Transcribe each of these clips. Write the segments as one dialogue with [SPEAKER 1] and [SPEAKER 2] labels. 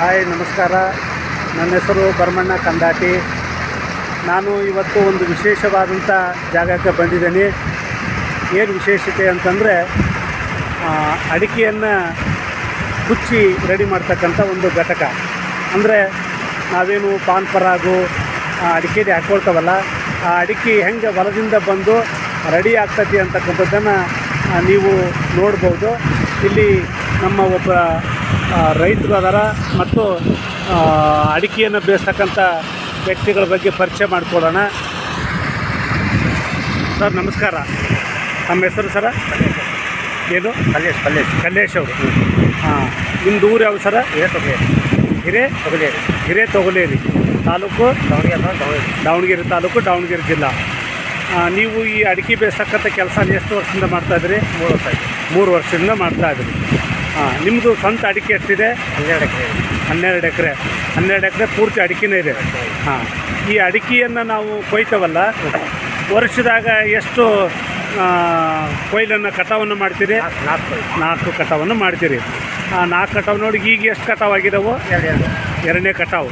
[SPEAKER 1] Hi, ನಮಸ್ಕಾರ. ನನ್ನ ಹೆಸರು ಭರಮಣ್ಣ ಕಂದಾಟಿ. ನಾನು ಇವತ್ತು ಒಂದು ವಿಶೇಷವಾದಂಥ ಜಾಗಕ್ಕೆ ಬಂದಿದ್ದೀನಿ. ಏನು ವಿಶೇಷತೆ ಅಂತಂದರೆ ಅಡಿಕೆಯನ್ನು ಕುಚ್ಚಿ ರೆಡಿ ಮಾಡ್ತಕ್ಕಂಥ ಒಂದು ಘಟಕ. ಅಂದರೆ ನಾವೇನು ಪಾನ್ ಪರಾಗು ಅಡಿಕೆಗೆ ಹಾಕ್ಕೊಳ್ತಾವಲ್ಲ ಆ ಅಡಿಕೆ ಹೆಂಗೆ ಹೊಲದಿಂದ ಬಂದು ರೆಡಿ ಆಗ್ತತಿ ಅಂತಕ್ಕಂಥದ್ದನ್ನು ನೀವು ನೋಡ್ಬೋದು. ಇಲ್ಲಿ ನಮ್ಮ ಒಬ್ಬ ರೈತರು ಅದರ ಮತ್ತು ಅಡಿಕೆಯನ್ನು ಬೇಯಿಸ್ತಕ್ಕಂಥ ವ್ಯಕ್ತಿಗಳ ಬಗ್ಗೆ ಪರಿಚಯ ಮಾಡಿಕೊಡೋಣ ಸರ್ ನಮಸ್ಕಾರ. ನಮ್ಮ ಹೆಸರು ಸರ? ಏನು?
[SPEAKER 2] ಕಲ್ಲೇಶ್ ಕಲ್ಲೇಶ್.
[SPEAKER 1] ಕಲ್ಲೇಶ್ ಅವರು. ಹಾಂ ನಿಮ್ಮದು ಊರು ಯಾವುದು ಸರ?
[SPEAKER 2] ಹಿರೇ ತೊಗಲೇರಿ
[SPEAKER 1] ಹಿರೇ?
[SPEAKER 2] ತೊಗಲೇರಿ
[SPEAKER 1] ಹಿರೇ ತೊಗಲೇರಿ ತಾಲೂಕು?
[SPEAKER 2] ದಾವಣಗೆರೆ ದಾವಣಗೆರೆ.
[SPEAKER 1] ದಾವಣಗೆರೆ ತಾಲೂಕು ದಾವಣಗೆರೆ ಜಿಲ್ಲಾ. ನೀವು ಈ ಅಡಿಕೆ ಬೇಯಿಸ್ತಕ್ಕಂಥ ಕೆಲಸ ಎಷ್ಟು ವರ್ಷದಿಂದ ಮಾಡ್ತಾ ಇದ್ರಿ
[SPEAKER 2] ಮೂರು ವರ್ಷ
[SPEAKER 1] ಮೂರು ವರ್ಷದಿಂದ ಮಾಡ್ತಾ ಇದ್ರಿ ಹಾಂ ನಿಮ್ಮದು ಸ್ವಂತ ಅಡಿಕೆ ಎಷ್ಟಿದೆ?
[SPEAKER 2] ಹನ್ನೆರಡು ಎಕರೆ.
[SPEAKER 1] ಹನ್ನೆರಡು ಎಕರೆ. ಹನ್ನೆರಡು ಎಕರೆ ಪೂರ್ತಿ ಅಡಿಕೆನೇ ಇದೆ. ಹಾಂ ಈ ಅಡಿಕೆಯನ್ನು ನಾವು ಕೊಯ್ತವಲ್ಲ ವರ್ಷದಾಗ ಎಷ್ಟು ಕೊಯ್ಲನ್ನು ಕಟಾವನ್ನು ಮಾಡ್ತೀರಿ?
[SPEAKER 2] ನಾಲ್ಕು ನಾಲ್ಕು
[SPEAKER 1] ಕಟಾವನ್ನು ಮಾಡ್ತೀರಿ. ಆ ನಾಲ್ಕು ಕಟಾವು ನೋಡಿ ಈಗ ಎಷ್ಟು ಕಟಾವಾಗಿದ್ದಾವೆ
[SPEAKER 2] ಎರಡು ಎರಡು
[SPEAKER 1] ಎರಡನೇ ಕಟಾವು.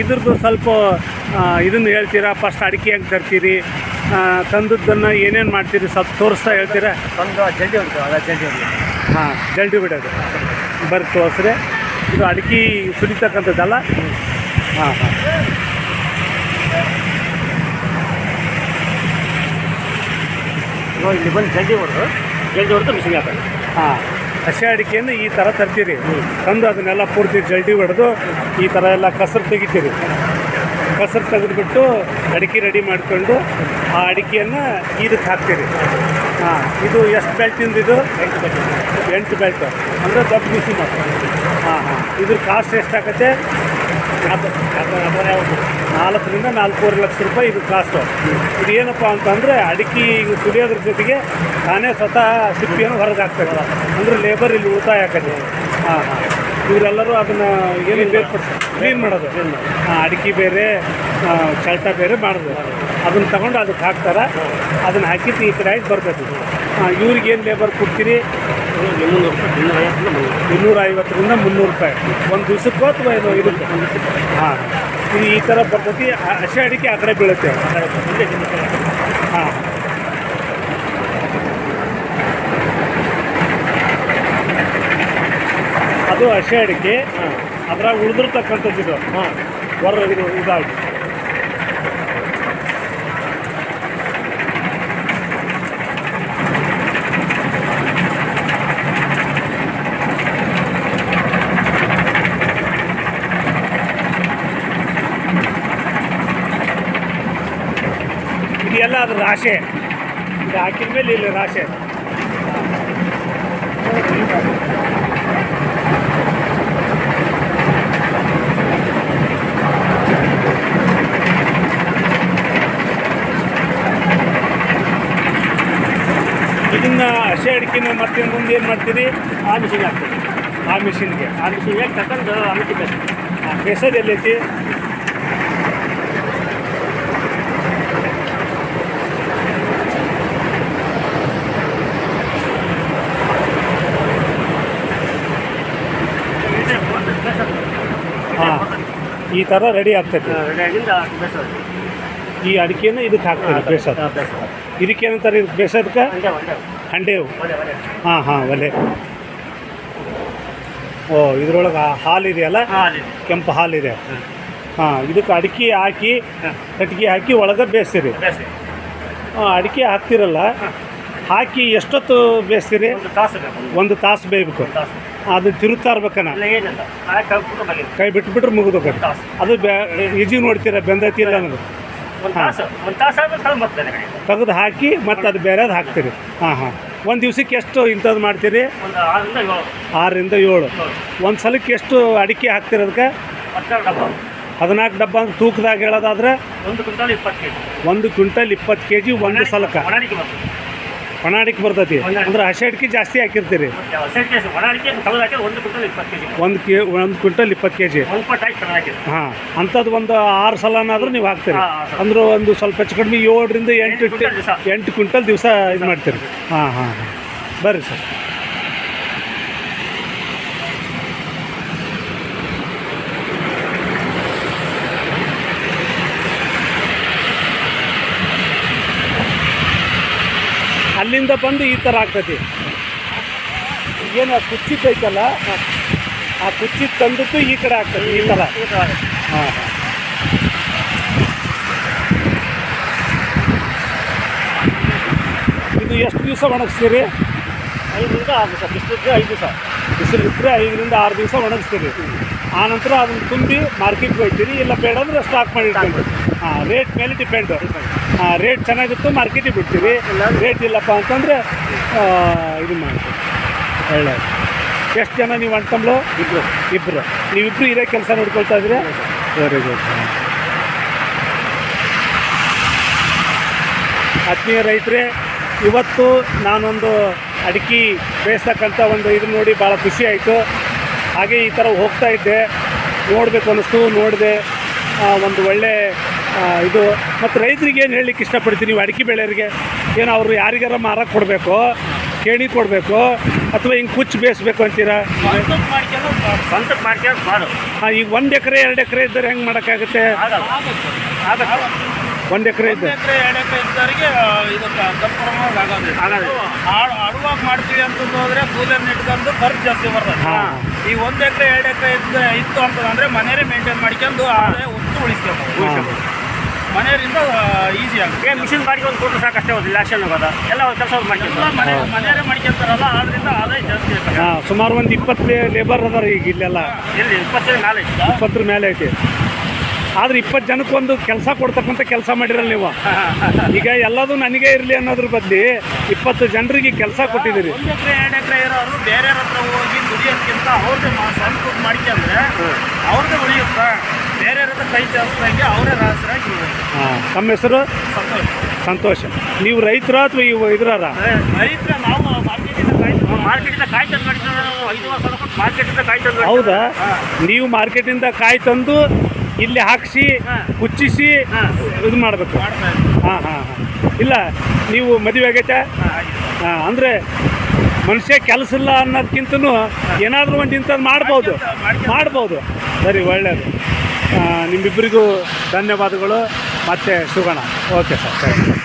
[SPEAKER 1] ಇದ್ರದ್ದು ಸ್ವಲ್ಪ ಇದನ್ನು ಹೇಳ್ತೀರಾ? ಫಸ್ಟ್ ಅಡಿಕೆ ಹೆಂಗೆ ತರ್ತೀರಿ? ತಂದದ್ದನ್ನು ಏನೇನು ಮಾಡ್ತೀರಿ? ಸ್ವಲ್ಪ ತೋರಿಸ್ತಾ ಹೇಳ್ತೀರಾ?
[SPEAKER 2] ಒಂದು ಜಲ್ದಿ ಉಂಟು ಅದ ಜಲ್ದಿ ಉಂಟು.
[SPEAKER 1] ಹಾಂ ಜಲ್ದಿ ಬಿಡೋದು ಬರ್ರಿ ತೋರಿಸ್ರಿ ಇದು ಅಡಿಕೆ ಸುಲಿತಕ್ಕಂಥದ್ದಲ್ಲ? ಹಾಂ ಹಾಂ.
[SPEAKER 2] ಇಲ್ಲಿ ಬಂದು ಜಲ್ದಿ ಹೊಡೆದು ಜಲ್ದಿ ಹೊಡೆದು ಮಿಷಿನ್ ಹಾಕೋದು
[SPEAKER 1] ಹಾಂ. ಹಸಿ ಅಡಿಕೆಯನ್ನು ಈ ಥರ ತರ್ತೀರಿ. ತಂದು ಅದನ್ನೆಲ್ಲ ಪೂರ್ತಿ ಜಲ್ದಿ ಹೊಡೆದು ಈ ಥರ ಎಲ್ಲ ಕಸರು ತೆಗಿತೀರಿ. ಕಸರು ತೆಗೆದುಬಿಟ್ಟು ಅಡಿಕೆ ರೆಡಿ ಮಾಡಿಕೊಂಡು ಆ ಅಡಿಕೆಯನ್ನು ಇದಕ್ಕೆ ಹಾಕ್ತೀರಿ. ಹಾಂ ಇದು ಎಷ್ಟು ಬೆಲ್ಟಿಂದು ಇದು
[SPEAKER 2] ಎಂಟು ಬೆಲ್ಟ್
[SPEAKER 1] ಎಂಟು ಬೆಲ್ಟ್ ಅಂದರೆ ದೊಡ್ಡ ಮಿಷಿನ್ ಹಾಂ ಹಾಂ. ಇದ್ರ ಕಾಸ್ಟ್ ಎಷ್ಟಾಗತ್ತೆ ನಾಲ್ಕರಿಂದ ನಾಲ್ಕೂವರೆ ಲಕ್ಷ ರೂಪಾಯಿ ಇದು ಕಾಸ್ಟು ಇದು ಏನಪ್ಪ ಅಂತಂದರೆ ಅಡಿಕೆ ಈಗ ಸುಲಿಯೋದ್ರ ಜೊತೆಗೆ ತಾನೇ ಸ್ವತಃ ಸಿಪ್ಪಿಯನ್ನು ಹೊರಗೆ ಹಾಕ್ತಾರೆ. ಅಂದರೆ ಲೇಬರ್ ಇಲ್ಲಿ ಉಳಿತಾಯ ಆಕತಿ ಹಾಂ ಹಾಂ. ಇವರೆಲ್ಲರೂ ಅದನ್ನು ಏನು ಬೇಕು ಕ್ಲೀನ್ ಮಾಡೋದು. ಹಾಂ ಅಡಿಕೆ ಬೇರೆ ಚಲ್ಟ ಬೇರೆ ಮಾಡೋದು ಅದನ್ನು ತಗೊಂಡು ಅದಕ್ಕೆ ಹಾಕ್ತಾರೆ. ಅದನ್ನ ಹಾಕಿದ್ದು ಈ ಕಡೆ ಆಗಿ ಬರ್ತೈತಿ ಹಾಂ ಇವ್ರಿಗೆ ಏನು ಲೇಬರ್ ಕೊಡ್ತೀರಿ?
[SPEAKER 2] ಇನ್ನೂರ ಐವತ್ತರಿಂದ ಮುನ್ನೂರು
[SPEAKER 1] ರೂಪಾಯಿ. ಒಂದು ದಿವ್ಸಕ್ಕೆ ಅಥವಾ ಇದು ಇರುತ್ತೆ? ಹಾಂ. ಇದು ಈ ಥರ ಬರ್ತೈತಿ ಹಸಿ ಅಡಿಕೆ ಆ ಕಡೆ ಬೀಳುತ್ತೆ. ಹಾಂ. ಅದು ಹಸಿ ಅಡಿಕೆ, ಅದ್ರಾಗ ಉಳಿದಿರ್ತಕ್ಕಂಥದ್ದು ಇದು.
[SPEAKER 2] ಹಾಂ
[SPEAKER 1] ಹೊರ ಇದು ಇದಾಗಿ. ಇದೆಲ್ಲ ಅದು ರಾಶೆ. ಇದು ಹಾಕಿದ ಮೇಲೆ ಇಲ್ಲಿ ರಾಶೆ. ಇದನ್ನ ಹಸಿ ಅಡಿಕೆನ ಮತ್ತೆ ಮುಂದೆ ಏನು ಮಾಡ್ತೀರಿ?
[SPEAKER 2] ಆ ಮಿಷಿನ್ ಹಾಕ್ತೀವಿ.
[SPEAKER 1] ಆ ಮಿಷಿನ್ಗೆ
[SPEAKER 2] ಆ ಮಿಷಿನ್ಗೆ ಆ ಆಮೇಲೆ ಬೇಕು
[SPEAKER 1] ಬೇಸೋದು ಎಲ್ಲೈತಿ ಹಾಂ. ಈ ಥರ ರೆಡಿ ಆಗ್ತೈತಿ ಈ ಅಡಿಕೆನ ಇದಕ್ಕೆ ಹಾಕ್ತೀವಿ ಬೇಸೋದು
[SPEAKER 2] ಬೇಸೋದು
[SPEAKER 1] ಇದಕ್ಕೇನಂತಾರೆ ಇದು ಬೇಸೋದಕ್ಕೆ ಹಂಡೇವು ಹಾಂ ಹಾಂ ಒಲೆ. ಓ ಇದ್ರೊಳಗೆ ಹಾಲು ಇದೆಯಲ್ಲ?
[SPEAKER 2] ಹಾಂ ಅಲ್ಲಿ
[SPEAKER 1] ಕೆಂಪು ಹಾಲಿದೆ ಹಾಂ. ಇದಕ್ಕೆ ಅಡಿಕೆ ಹಾಕಿ ಕಟ್ಟಿಗೆ ಹಾಕಿ ಒಳಗೆ ಬೇಯಿಸ್ತೀರಿ. ಹಾಂ ಅಡಿಕೆ ಹಾಕ್ತಿರಲ್ಲ? ಹಾಕಿ ಎಷ್ಟೊತ್ತು ಬೇಯಿಸ್ತೀರಿ?
[SPEAKER 2] ಒಂದು ತಾಸು
[SPEAKER 1] ಬೇಯಬೇಕು. ಅದು ತಿರುತ್ತಾ ಇರ್ಬೇಕನ? ಕೈ ಬಿಟ್ಬಿಟ್ರೆ ಮುಗಿದು ಅದು ಬೆ ಈಜಿ ನೋಡ್ತೀರ? ಬೆಂದೈತಿ ಇಲ್ಲ ಅನ್ನೋದು.
[SPEAKER 2] ಒಂದು ತಾಸು ಒಂದು ತಾಸು ಆದ್ಮೇಲೆ ಕಳೆದು ಬರ್ತದೆ ಕಡೆ
[SPEAKER 1] ತೆಗೆದು ಹಾಕಿ ಮತ್ತು ಅದು ಬೇರೆದು ಹಾಕ್ತೀರಿ. ಹಾಂ ಹಾಂ. ಒಂದು ದಿವ್ಸಕ್ಕೆ ಎಷ್ಟು ಇಂಥದ್ದು ಮಾಡ್ತೀರಿ?
[SPEAKER 2] ಒಂದು ಆರರಿಂದ ಏಳು.
[SPEAKER 1] ಆರರಿಂದ ಏಳು.
[SPEAKER 2] ಏಳು
[SPEAKER 1] ಒಂದು ಸಲಕ್ಕೆ ಎಷ್ಟು ಅಡಿಕೆ ಹಾಕ್ತೀರಿ ಅದಕ್ಕೆ
[SPEAKER 2] ಡಬ್ಬ.
[SPEAKER 1] ಹದಿನಾಲ್ಕು ಡಬ್ಬ ಅಂತ ತೂಕದಾಗ ಹೇಳೋದಾದ್ರೆ
[SPEAKER 2] ಒಂದು ಕ್ವಿಂಟಲ್ ಇಪ್ಪತ್ತು ಕೆ ಜಿ
[SPEAKER 1] ಒಂದು ಕ್ವಿಂಟಲ್ ಇಪ್ಪತ್ತು ಕೆ ಜಿ ಒಂದು ಸಲಕ್ಕೆ
[SPEAKER 2] ಒಣಾಡಿಕೆ ಬರ್ತದೆ
[SPEAKER 1] ಒಣ ಅಡಿಕೆ ಬರ್ತೈತಿ. ಅಂದ್ರೆ ಹಸಿ ಅಡಿಕೆ ಜಾಸ್ತಿ ಹಾಕಿರ್ತೀರಿ.
[SPEAKER 2] ಒಂದು ಕೆ,
[SPEAKER 1] ಒಂದು ಕ್ವಿಂಟಲ್ ಇಪ್ಪತ್ತು ಕೆ ಜಿ ಹಾಂ ಅಂಥದ್ದು ಒಂದು ಆರು ಸಲನಾದರೂ ನೀವು ಹಾಕ್ತೀರಿ. ಅಂದ್ರೆ ಒಂದು ಸ್ವಲ್ಪ ಹೆಚ್ಚು ಕಡಿಮೆ ಏಳರಿಂದ ಎಂಟು
[SPEAKER 2] ಎಂಟು ಕ್ವಿಂಟಲ್ ದಿವ್ಸ.
[SPEAKER 1] ಎಂಟು ಕ್ವಿಂಟಲ್ ದಿವಸ ಇದು ಮಾಡ್ತೀರಿ. ಹಾಂ ಹಾಂ ಹಾಂ. ಬರ್ರಿ ಸರ್. ಅಲ್ಲಿಂದ ಬಂದು ಈ ಥರ ಆಗ್ತೈತಿ ಏನು, ಆ ತೈತಲ್ಲ ಆ ಕುಚ್ಚಿತ್ ತಂದಿದ್ದು ಈ ಕಡೆ ಆಗ್ತದೆ, ಈ ಥರ ಹಾಂ ಇದು ಎಷ್ಟು ದಿವಸ ಒಣಗಿಸ್ತೀರಿ?
[SPEAKER 2] ಐದು ದಿವಸ ಆರು ದಿವಸ ಬಿಸಿಲಿದ್ರೆ ಐದು ದಿವಸ.
[SPEAKER 1] ಬಿಸಿಲಿದ್ರೆ ಐದರಿಂದ ಆರು ದಿವಸ ಒಣಗಿಸ್ತೀರಿ. ಆನಂತರ ಅದನ್ನು ತುಂಬಿ ಮಾರ್ಕೆಟ್ಗೆ ಹೋಗ್ತೀರಿ. ಇಲ್ಲ ಬೇಡ ಅಂದರೆ ಸ್ಟಾಕ್ ಮಾಡಿ ಹಾಂ ರೇಟ್ ಮೇಲೆ ಡಿಪೆಂಡ್ ಹಾಂ ರೇಟ್ ಚೆನ್ನಾಗಿತ್ತು ಮಾರ್ಕೆಟಿಗೆ ಬಿಡ್ತೀವಿ ರೇಟ್ ಇಲ್ಲಪ್ಪ ಅಂತಂದರೆ ಇದು ಮಾಡ್ತೀವಿ ಒಳ್ಳೆಯದು ಎಷ್ಟು ಜನ ನೀವು ಅಣ್ತಂಬ್ಳು
[SPEAKER 2] ಇಬ್ಬರು
[SPEAKER 1] ಇಬ್ಬರು ನೀವಿಬ್ಬರು ಇರೋ ಕೆಲಸ ನೋಡ್ಕೊಳ್ತಾ ಇದ್ರೆ ವೆರಿ ಗುಡ್ ಆತ್ಮೀಯ ರೈತರೇ ಇವತ್ತು ನಾನೊಂದು ಅಡಿಕೆ ಬೇಯಿಸ್ತಕ್ಕಂಥ ಒಂದು ಇದು ನೋಡಿ ಭಾಳ ಖುಷಿ ಆಯಿತು. ಹಾಗೆ ಈ ಥರ ಹೋಗ್ತಾ ಇದ್ದೆ. ನೋಡಬೇಕು ಅನ್ನಿಸ್ತು ನೋಡಿದೆ. ಒಂದು ಒಳ್ಳೆ ಇದು. ಮತ್ತು ರೈತರಿಗೆ ಏನು ಹೇಳಲಿಕ್ಕೆ ಇಷ್ಟಪಡ್ತೀನಿ? ನೀವು ಅಡಿಕೆ ಬೆಳೆಯರಿಗೆ ಏನು ಅವರು ಯಾರಿಗಾರ ಮಾರಕ್ಕೆ ಕೊಡಬೇಕು ಕೇಣಿ ಕೊಡಬೇಕು ಅಥವಾ ಹಿಂಗೆ ಕುಚ್ಚು ಬೇಯಿಸ್ಬೇಕು ಅಂತೀರಾ?
[SPEAKER 2] ಸ್ವಂತಕ್ಕೆ ಮಾಡ್ಕೊಂಡು ಮಾಡು
[SPEAKER 1] ಹಾಂ ಈಗ ಒಂದು ಎಕರೆ ಎರಡು ಎಕರೆ ಇದ್ದರೆ ಹೆಂಗೆ ಮಾಡೋಕ್ಕಾಗುತ್ತೆ?
[SPEAKER 2] ಆಗಲ್ಲ.
[SPEAKER 1] ಒಂದು ಎಕರೆ
[SPEAKER 3] ಎರಡು ಎಕರೆ ಇದ್ದವರಿಗೆ ಇದು ಕನ್ಫರ್ಮ್ ಆಗೋದಿಲ್ಲ
[SPEAKER 2] ಆಗೋದಿಲ್ಲ.
[SPEAKER 3] ಅಡುವಾಗ ಮಾಡ್ತೀವಿ ಅಂತಂದು ಹೋದ್ರೆ ಕೂಲರ್ನ ಇಟ್ಕೊಂಡು ಖರ್ಚು ಜಾಸ್ತಿ ಬರ್ತದೆ.
[SPEAKER 1] ಹಾ.
[SPEAKER 3] ಈ ಒಂದು ಎಕರೆ ಎರಡು ಎಕರೆ ಇದ್ದ ಇತ್ತು ಅಂತಂದ್ರೆ ಮನೆಯೇ ಮೇಂಟೈನ್ ಮಾಡ್ಕೊಂಡು ಆದಾಯ ಒತ್ತು ಉಳಿಸ್ಕೋಬೋದು. ಮನೆಯವರಿಂದ ಈಸಿ ಆಗುತ್ತೆ.
[SPEAKER 2] ಮಿಷಿನ್ ಬಾಡಿಗೆ ಒಂದು ಕೊಟ್ಟರು ಅಷ್ಟೇ ಒಂದು ಲ್ಯಾಕ್ಷನ್ ಹೋಗೋದ? ಎಲ್ಲ ಒಂದು ಕೆಲಸ
[SPEAKER 3] ಎಲ್ಲ
[SPEAKER 2] ಮಾಡ್ಕೊಂಡು
[SPEAKER 3] ಮನೆ ಮನೆಯವರೇ ಮಾಡ್ಕೊಂತಾರಲ್ಲ ಆದ್ರಿಂದ ಆದಾಯ ಜಾಸ್ತಿ ಇರ್ತದೆ
[SPEAKER 1] ಹಾಂ ಸುಮಾರು ಒಂದು ಇಪ್ಪತ್ತು ಲೇಬರ್ ಅದಾರ ಈಗ ಇಲ್ಲೆಲ್ಲ.
[SPEAKER 2] ಎಲ್ಲಿ? ಇಪ್ಪತ್ತೈದು ನಾಳೆ
[SPEAKER 1] ಇಪ್ಪತ್ತರ ಮೇಲೆ ಐತಿ. ಆದ್ರೆ ಇಪ್ಪತ್ತು ಜನಕ್ಕೊಂದು ಕೆಲಸ ಕೊಡ್ತಕ್ಕಂಥ ಕೆಲಸ ಮಾಡಿರಲ್ಲ ನೀವು. ಈಗ ಎಲ್ಲದೂ ನನಗೆ ಇರಲಿ ಅನ್ನೋದ್ರ ಬದಲಿ ಇಪ್ಪತ್ತು ಜನರಿಗೆ ಕೆಲಸ ಕೊಟ್ಟಿದ್ದೀರಿ.
[SPEAKER 3] ಒಂದು ಎಕರೆ ಎರಡು ಎಕರೆ ಇರೋರು ಬೇರೆ ಹತ್ರ ಹೋಗಿ ದುಡಿಯೋದಕ್ಕಿಂತ ಅವ್ರದ್ದೇ ಸ್ವಂತ ಮಾಡ್ಕೊಂಡ್ರೆ ಅವ್ರದ್ದೇ ಉಳಿಯುತ್ತೆ ಬೇರೆ ಹತ್ರ ಕೈ ಚಾಚಿದಂಗೆ ಅವರೇ ರಾಸರಾಗಿ
[SPEAKER 1] ಹಾಂ ತಮ್ಮ ಹೆಸರು?
[SPEAKER 3] ಸಂತೋಷ.
[SPEAKER 1] ಸಂತೋಷ. ನೀವು ರೈತರ ಅಥವಾ ಇವು ಇದ್ರಾರ?
[SPEAKER 3] ರೈತರ ನಾವು ಮಾರ್ಕೆಟಿಂದ ಕಾಯ್ದು
[SPEAKER 2] ಮಾರ್ಕೆಟಿಂದ ಕಾಯಿ ತಂದು ಮಾಡಿದ್ರೆ ಐದು ವರ್ಷ ಮಾರ್ಕೆಟಿಂದ ಕಾಯಿ ತಂದು
[SPEAKER 1] ಹೌದಾ? ನೀವು ಮಾರ್ಕೆಟಿಂದ ಕಾಯಿ ತಂದು ಇಲ್ಲಿ ಹಾಕಿಸಿ ಕುಚ್ಚಿಸಿ ಇದು ಮಾಡಬೇಕು. ಹಾಂ ಹಾಂ ಹಾಂ. ಇಲ್ಲ ನೀವು ಮದುವೆ ಆಗೈತೆ? ಹಾಂ ಅಂದರೆ ಮನುಷ್ಯ ಕೆಲಸ ಇಲ್ಲ ಅನ್ನೋದಕ್ಕಿಂತನೂ ಏನಾದರೂ ಒಂದು ಇಂಥದ್ದು ಮಾಡ್ಬೋದು. ಮಾಡ್ಬೋದು. ಸರಿ ಒಳ್ಳೆಯದು ನಿಮ್ಮಿಬ್ಬರಿಗೂ ಧನ್ಯವಾದಗಳು. ಮತ್ತೆ ಸಿಗೋಣ ಓಕೆ ಸರ್ ಥ್ಯಾಂಕ್ ಯು.